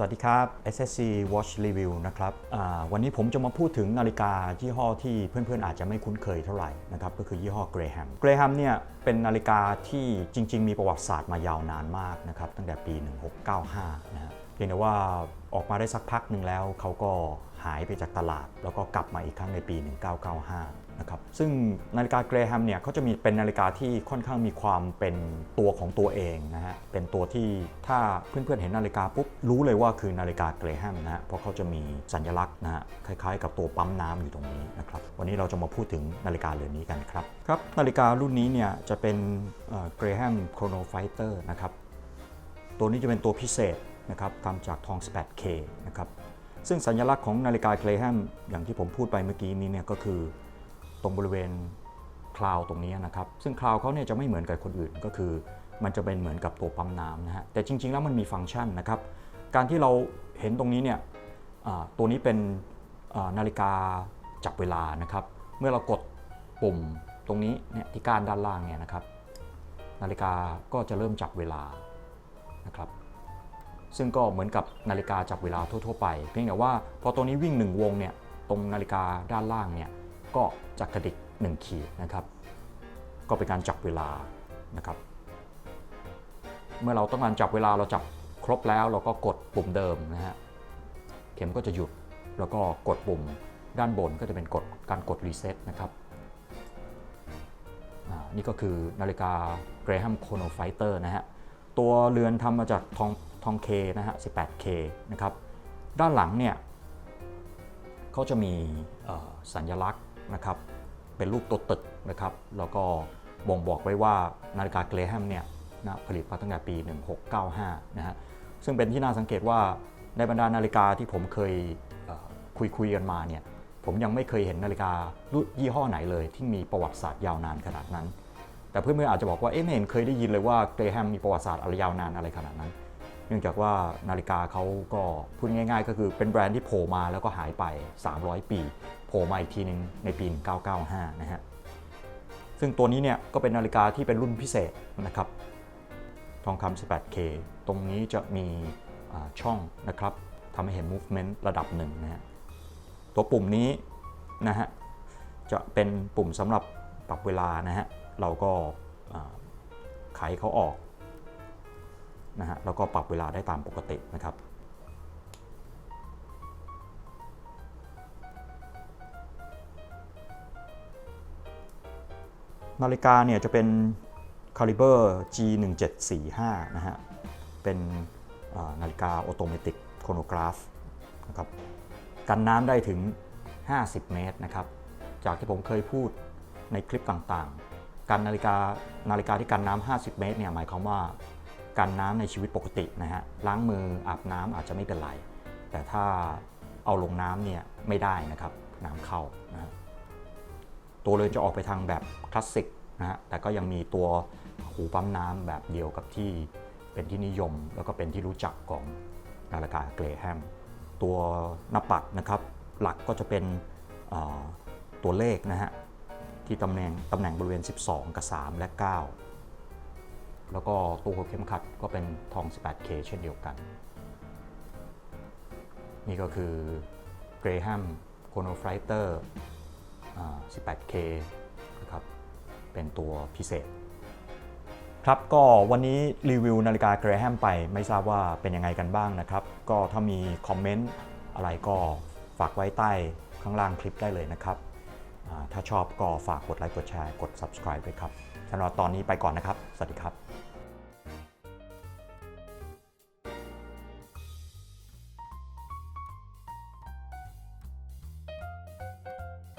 สวัสดีครับ SSC Watch Review นะครับวันนี้ผมจะมาพูดถึงนาฬิกายี่ห้อที่เพื่อนๆอาจจะไม่คุ้นเคยเท่าไหร่นะครับก็คือยี่ห้อ Graham Graham เนี่ยเป็นนาฬิกาที่จริง ๆ มีประวัติศาสตร์มายาวนานมากนะครับตั้งแต่ปี 1695 นะฮะเพียงแต่ว่าออกมาได้สักพักหนึ่งแล้วเขาก็หายไปจากตลาด แล้วก็กลับมาอีกครั้งในปี 1995 นะครับซึ่งนาฬิกาเกรแฮมเนี่ยเขาจะมีเป็นนาฬิกาที่ค่อนข้างมีความเป็นตัวของตัวเองนะฮะเป็นตัวที่ถ้าเพื่อนๆเห็นนาฬิกาปุ๊บรู้เลยว่าคือนาฬิกาเกรแฮมนะฮะเพราะเขาจะมีสัญลักษณ์นะฮะคล้ายๆ กับตัวปั๊มน้ำอยู่ตรงนี้นะครับวันนี้เราจะมาพูดถึงนาฬิกาเรือนนี้กันครับครับนาฬิการุ่นนี้เนี่ยจะเป็นเกรแฮมโครโนไฟเตอร์นะครับตัวนี้จะเป็นตัวพิเศษนะครับทำจากทอง 18K นะครับซึ่งสัญลักษณ์ของนาฬิกาเกรแฮมอย่างที่ผมพูดไปเมื่อกี้นี้เนี่ยก็คือ ตรงบริเวณคลาวตรงนี้นะครับ ซึ่งคลาวเขาเนี่ยจะไม่เหมือนกับคนอื่นก็คือ มันจะเป็นเหมือนกับตัวปั๊มน้ำนะฮะแต่จริง ๆ แล้วมันมีฟังก์ชันนะครับ การที่เราเห็นตรงนี้เนี่ยตัวนี้เป็นนาฬิกาจับเวลานะครับ เมื่อเรากดปุ่มตรงนี้เนี่ยที่ก้านด้านล่างเนี่ยนะครับ นาฬิกาก็จะเริ่มจับเวลานะครับ ซึ่งก็เหมือนกับนาฬิกาจับเวลาทั่ว ๆ ไป เพียงแต่ว่าพอตัวนี้วิ่ง 1 วงเนี่ยตรงนาฬิกาด้านล่างเนี่ย ก็จะกระดิก1ขีดนะครับ ก็เป็นการจับเวลานะครับ เมื่อเราต้องการจับเวลาเราจับครบแล้วเราก็กดปุ่มเดิมนะฮะเข็มก็จะหยุดแล้วก็กดปุ่มด้านบนก็จะเป็นกดการกดรีเซ็ตนะครับอ่านี่ก็คือนาฬิกา Graham Chrono Fighter นะฮะ ตัวเรือนทำมาจากทองทองเคนะฮะ 18K นะครับ ด้านหลังเนี่ยเขาจะมีสัญลักษณ์ นะครับเป็นรูปตัวตึกนะครับแล้วก็บ่งบอกไว้ว่านาฬิกาเกรแฮมเนี่ยนะผลิตมาตั้งแต่ปี 1695 นะฮะซึ่งเป็นที่น่าสังเกตว่าในบรรดานาฬิกาที่ผมเคยคุยคุยกันมาเนี่ยผมยังไม่เคยเห็นนาฬิการุ่นยี่ห้อไหนเลย ที่มีประวัติศาสตร์ยาวนานขนาดนั้น แต่เพื่อนๆอาจจะบอกว่าเอ๊ะไม่เห็นเคยได้ยินเลยว่าเกรแฮมมีประวัติศาสตร์อะไรยาวนานอะไรขนาดนั้น เนื่องจากว่านาฬิกาเขาก็พูดง่าย ๆ ก็คือเป็นแบรนด์ที่โผล่มาแล้วก็หายไป 300 ปีโผล่มาอีกทีหนึงในปี 1995 นะฮะซึ่งตัวนี้เนี่ยก็เป็นนาฬิกาที่เป็นรุ่นพิเศษนะครับทองคำ 18K ตรงนี้จะมีช่องนะครับทำให้เห็น movement ระดับหนึ่งนะฮะตัวปุ่มนี้นะฮะจะเป็นปุ่มสำหรับปรับเวลานะฮะเราก็อ่าไขเขาออก นะฮะแล้วก็ปรับเวลาได้ตามปกตินะครับนาฬิกาเนี่ยจะเป็น Caliber G1745 นะฮะ เป็นนาฬิกาออโตเมติกโครโนกราฟนะครับกันน้ำได้ถึง 50 เมตรนะครับ จากที่ผมเคยพูดในคลิปต่างๆ การนาฬิกานาฬิกาที่กันน้ำ50 เมตรเนี่ยหมายความว่า กันน้ำในชีวิตปกตินะฮะล้างมืออาบน้ำอาจจะไม่เป็นไร แต่ถ้าเอาลงน้ำเนี่ยไม่ได้นะครับน้ำเข้านะตัวเรือนจะออกไปทางแบบคลาสสิกนะฮะแต่ก็ยังมีตัวหูปั๊มน้ำแบบเดียวกับที่เป็นที่นิยม แล้วก็เป็นที่รู้จักของนาฬิกาเกรแฮมตัวหน้าปัดนะครับหลักก็จะเป็นตัวเลขนะฮะที่ตำแหน่งตำแหน่งบริเวณ 12 กับ 3 และ 9 แล้วก็ตัวหัวเข็มขัดก็เป็นทอง 18K เช่นเดียวกัน นี่ก็คือ Graham Chrono Fighter อ่า 18K นะครับ เป็นตัวพิเศษ ครับก็วันนี้รีวิวนาฬิกา Graham ไปไม่ทราบว่าเป็นยังไงกันบ้างนะครับ ก็ถ้ามีคอมเมนต์อะไรก็ฝากไว้ใต้ข้างล่างคลิปได้เลยนะครับ ถ้าชอบก็ฝากกดไลค์กดแชร์กด subscribe ด้วยครับสำหรับตอนนี้ไปก่อนนะครับ สวัสดีครับ